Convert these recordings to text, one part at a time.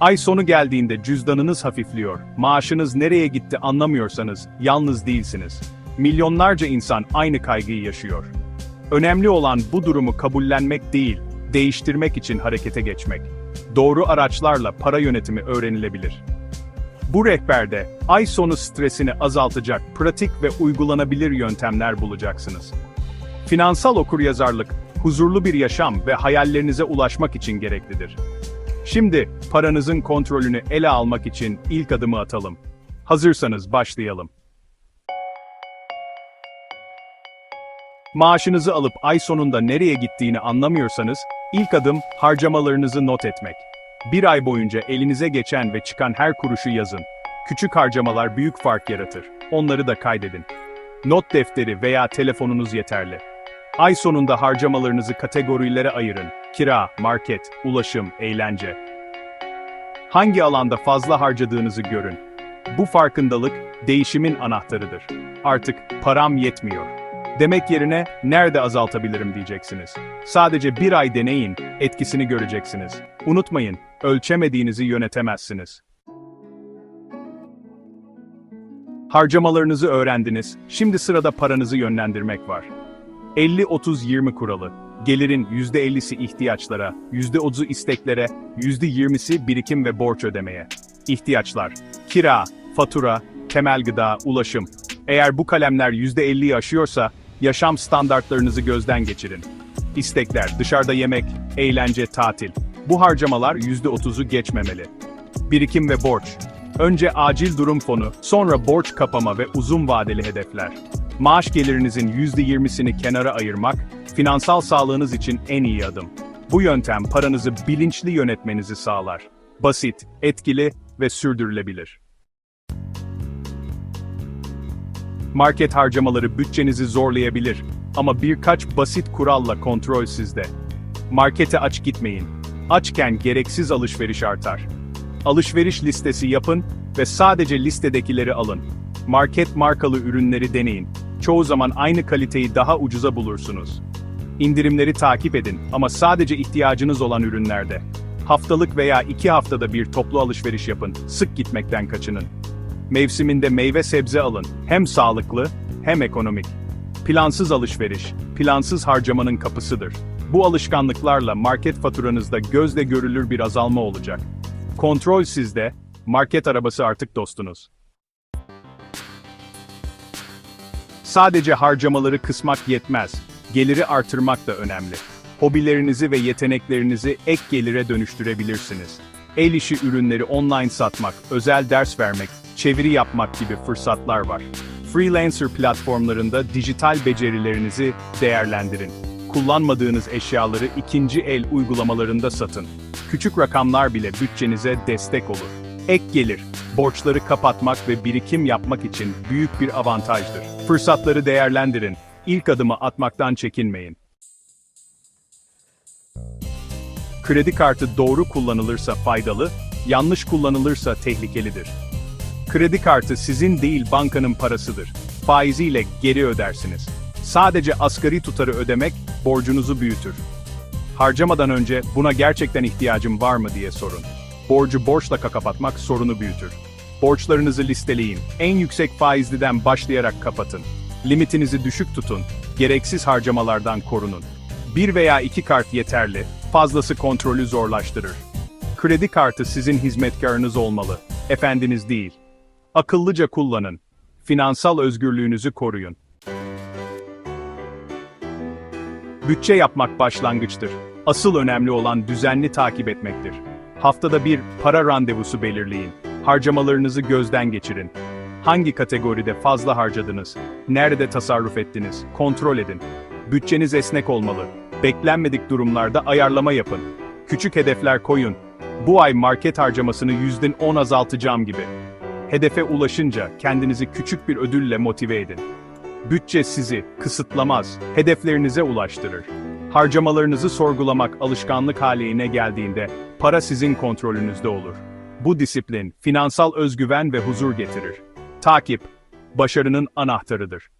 Ay sonu geldiğinde cüzdanınız hafifliyor, maaşınız nereye gitti anlamıyorsanız yalnız değilsiniz. Milyonlarca insan aynı kaygıyı yaşıyor. Önemli olan bu durumu kabullenmek değil, değiştirmek için harekete geçmek. Doğru araçlarla para yönetimi öğrenilebilir. Bu rehberde ay sonu stresini azaltacak pratik ve uygulanabilir yöntemler bulacaksınız. Finansal okuryazarlık, huzurlu bir yaşam ve hayallerinize ulaşmak için gereklidir. Şimdi paranızın kontrolünü ele almak için ilk adımı atalım. Hazırsanız başlayalım. Maaşınızı alıp ay sonunda nereye gittiğini anlamıyorsanız, ilk adım harcamalarınızı not etmek. Bir ay boyunca elinize geçen ve çıkan her kuruşu yazın. Küçük harcamalar büyük fark yaratır. Onları da kaydedin. Not defteri veya telefonunuz yeterli. Ay sonunda harcamalarınızı kategorilere ayırın. Kira, market, ulaşım, eğlence. Hangi alanda fazla harcadığınızı görün. Bu farkındalık değişimin anahtarıdır. Artık param yetmiyor. Demek yerine nerede azaltabilirim diyeceksiniz. Sadece bir ay deneyin, etkisini göreceksiniz. Unutmayın, ölçemediğinizi yönetemezsiniz. Harcamalarınızı öğrendiniz, şimdi sırada paranızı yönlendirmek var. 50-30-20 kuralı. Gelirin %50'si ihtiyaçlara, %30'u isteklere, %20'si birikim ve borç ödemeye. İhtiyaçlar. Kira, fatura, temel gıda, ulaşım. Eğer bu kalemler %50'yi aşıyorsa, yaşam standartlarınızı gözden geçirin. İstekler, dışarıda yemek, eğlence, tatil. Bu harcamalar %30'u geçmemeli. Birikim ve borç. Önce acil durum fonu, sonra borç kapama ve uzun vadeli hedefler. Maaş gelirinizin %20'sini kenara ayırmak, finansal sağlığınız için en iyi adım. Bu yöntem paranızı bilinçli yönetmenizi sağlar. Basit, etkili ve sürdürülebilir. Market harcamaları bütçenizi zorlayabilir ama birkaç basit kuralla kontrol sizde. Markete aç gitmeyin. Açken gereksiz alışveriş artar. Alışveriş listesi yapın ve sadece listedekileri alın. Market markalı ürünleri deneyin. Çoğu zaman aynı kaliteyi daha ucuza bulursunuz. İndirimleri takip edin ama sadece ihtiyacınız olan ürünlerde. Haftalık veya iki haftada bir toplu alışveriş yapın, sık gitmekten kaçının. Mevsiminde meyve sebze alın, hem sağlıklı hem ekonomik. Plansız alışveriş, plansız harcamanın kapısıdır. Bu alışkanlıklarla market faturanızda gözle görülür bir azalma olacak. Kontrol sizde, market arabası artık dostunuz. Sadece harcamaları kısmak yetmez, geliri artırmak da önemli. Hobilerinizi ve yeteneklerinizi ek gelire dönüştürebilirsiniz. El işi ürünleri online satmak, özel ders vermek, çeviri yapmak gibi fırsatlar var. Freelancer platformlarında dijital becerilerinizi değerlendirin. Kullanmadığınız eşyaları ikinci el uygulamalarında satın. Küçük rakamlar bile bütçenize destek olur. Ek gelir, borçları kapatmak ve birikim yapmak için büyük bir avantajdır. Fırsatları değerlendirin. İlk adımı atmaktan çekinmeyin. Kredi kartı doğru kullanılırsa faydalı, yanlış kullanılırsa tehlikelidir. Kredi kartı sizin değil bankanın parasıdır. Faiziyle geri ödersiniz. Sadece asgari tutarı ödemek borcunuzu büyütür. Harcamadan önce buna gerçekten ihtiyacım var mı diye sorun. Borcu borçla kapatmak sorunu büyütür. Borçlarınızı listeleyin. En yüksek faizliden başlayarak kapatın. Limitinizi düşük tutun. Gereksiz harcamalardan korunun. Bir veya iki kart yeterli. Fazlası kontrolü zorlaştırır. Kredi kartı sizin hizmetkarınız olmalı. Efendiniz değil. Akıllıca kullanın. Finansal özgürlüğünüzü koruyun. Bütçe yapmak başlangıçtır. Asıl önemli olan düzenli takip etmektir. Haftada bir para randevusu belirleyin. Harcamalarınızı gözden geçirin. Hangi kategoride fazla harcadınız? Nerede tasarruf ettiniz? Kontrol edin. Bütçeniz esnek olmalı. Beklenmedik durumlarda ayarlama yapın. Küçük hedefler koyun. Bu ay market harcamasını %10 azaltacağım gibi. Hedefe ulaşınca kendinizi küçük bir ödülle motive edin. Bütçe sizi kısıtlamaz, hedeflerinize ulaştırır. Harcamalarınızı sorgulamak alışkanlık haline geldiğinde para sizin kontrolünüzde olur. Bu disiplin finansal özgüven ve huzur getirir. Takip başarının anahtarıdır.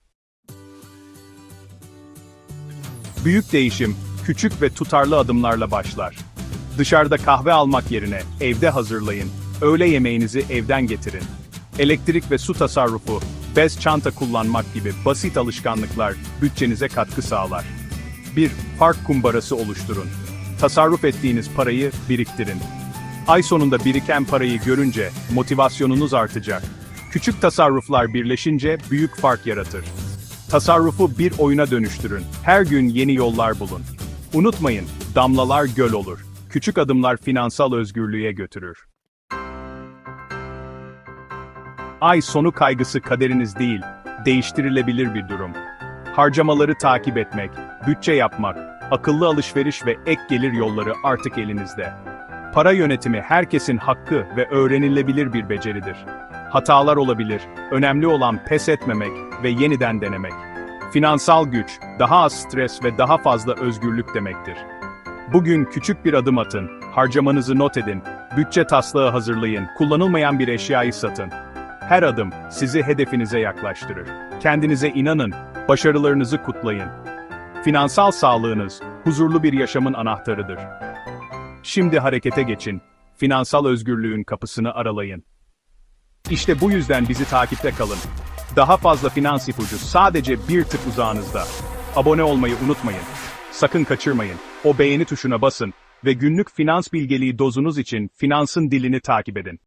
Büyük değişim küçük ve tutarlı adımlarla başlar. Dışarıda kahve almak yerine evde hazırlayın. Öğle yemeğinizi evden getirin. Elektrik ve su tasarrufu, bez çanta kullanmak gibi basit alışkanlıklar bütçenize katkı sağlar. 1. Fark kumbarası oluşturun. Tasarruf ettiğiniz parayı biriktirin. Ay sonunda biriken parayı görünce motivasyonunuz artacak. Küçük tasarruflar birleşince büyük fark yaratır. Tasarrufu bir oyuna dönüştürün. Her gün yeni yollar bulun. Unutmayın, damlalar göl olur. Küçük adımlar finansal özgürlüğe götürür. Ay sonu kaygısı kaderiniz değil, değiştirilebilir bir durum. Harcamaları takip etmek, bütçe yapmak, akıllı alışveriş ve ek gelir yolları artık elinizde. Para yönetimi herkesin hakkı ve öğrenilebilir bir beceridir. Hatalar olabilir, önemli olan pes etmemek ve yeniden denemek. Finansal güç, daha az stres ve daha fazla özgürlük demektir. Bugün küçük bir adım atın, harcamanızı not edin, bütçe taslağı hazırlayın, kullanılmayan bir eşyayı satın. Her adım sizi hedefinize yaklaştırır. Kendinize inanın, başarılarınızı kutlayın. Finansal sağlığınız, huzurlu bir yaşamın anahtarıdır. Şimdi harekete geçin, finansal özgürlüğün kapısını aralayın. İşte bu yüzden bizi takipte kalın. Daha fazla finans ipucu sadece bir tık uzağınızda. Abone olmayı unutmayın. Sakın kaçırmayın. O beğeni tuşuna basın ve günlük finans bilgeliği dozunuz için finansın dilini takip edin.